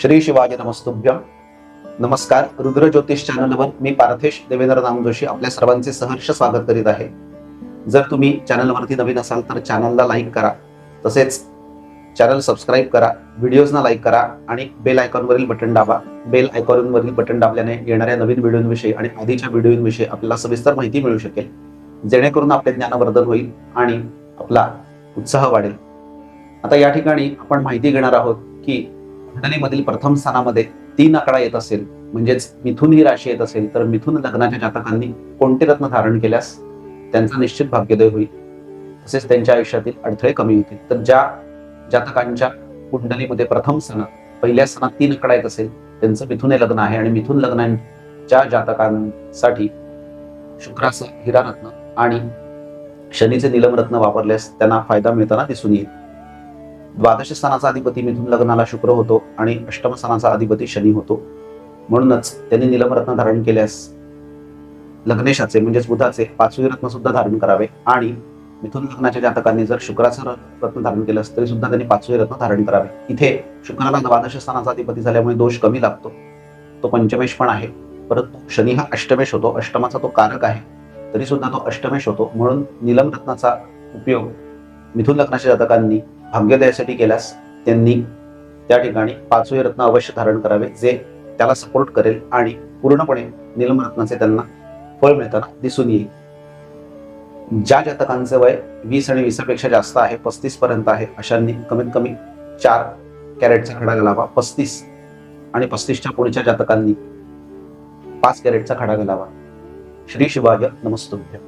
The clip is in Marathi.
श्री शिवाजी नमस्तुभ्यम नमस्कार रुद्र ज्योतिष चॅनलवर मी पार्थेश देवेंद्र नाम जोशी आपल्या सर्वांचे सहर्ष स्वागत करीत आहे. जर तुम्ही चॅनलवरती नवीन असाल तर चॅनलला लाईक करा तसेच चॅनल सबस्क्राईब करा व्हिडिओजना लाईक करा आणि बेल आयकॉनवरील बटन दाबा. बेल आयकॉनवरील बटन दाबल्याने येणाऱ्या नवीन व्हिडिओंविषयी आणि आधीच्या व्हिडिओंविषयी आपल्याला सविस्तर माहिती मिळू शकेल जेणेकरून आपले ज्ञानवर्धन होईल आणि आपला उत्साह वाढेल. आता या ठिकाणी आपण माहिती घेणार आहोत की घटनेमधील प्रथम स्थानामध्ये तीन आकडा येत असेल. म्हणजेच मिथुन ही राशी येत असेल तर मिथुन लग्नाच्या जातकांनी कोणते रत्न धारण केल्यास त्यांचा निश्चित भाग्योदय होईल. तसेच त्यांच्या आयुष्यातील अडथळे कमी होतील. तर ज्या जातकांच्या कुंडलीमध्ये प्रथम सण पहिल्या सणात तीन आकडा येत असेल त्यांचं मिथुन हे लग्न आहे आणि मिथुन लग्नांच्या जातकांसाठी शुक्राचं हिरारत्न आणि शनीचे निलम रत्न वापरल्यास त्यांना फायदा मिळताना दिसून येईल. द्वादश स्थानाचा अधिपती मिथून लग्नाला शुक्र होतो आणि अष्टम स्थानाचा अधिपती शनी होतो. म्हणूनच त्यांनी निलमरत्न धारण केल्यास लग्नेशाचे म्हणजेच बुधाचे पाचवे रत्न सुद्धा धारण करावे. आणि मिथुन लग्नाच्या जातकांनी जर शुक्राचं रत्न धारण केलं तरी सुद्धा त्यांनी पाचवे रत्न धारण करावे. इथे शुक्राला द्वादश स्थानाचा अधिपती झाल्यामुळे दोष कमी लागतो. तो पंचमेश पण आहे. परंतु शनी हा अष्टमेश होतो. अष्टमाचा तो कारक आहे. तरी सुद्धा तो अष्टमेश होतो. म्हणून निलम रत्नाचा उपयोग मिथुन लग्नाच्या जातकांनी भाग्योदयासाठी केल्यास त्यांनी त्या ठिकाणी पाचवे रत्न अवश्य धारण करावे जे त्याला सपोर्ट करेल आणि पूर्णपणे निलम रत्नाचे त्यांना फळ मिळताना दिसून येईल. ज्या जातकांचे वय वीस आणि वीसापेक्षा जास्त आहे पस्तीस पर्यंत आहे अशांनी कमीत कमी चार कॅरेटचा खडा घालावा पस्तीस आणि पस्तीसच्या पुढच्या जातकांनी पाच कॅरेटचा खडा घालावा. श्री शिवाय नमस्तुभ्य.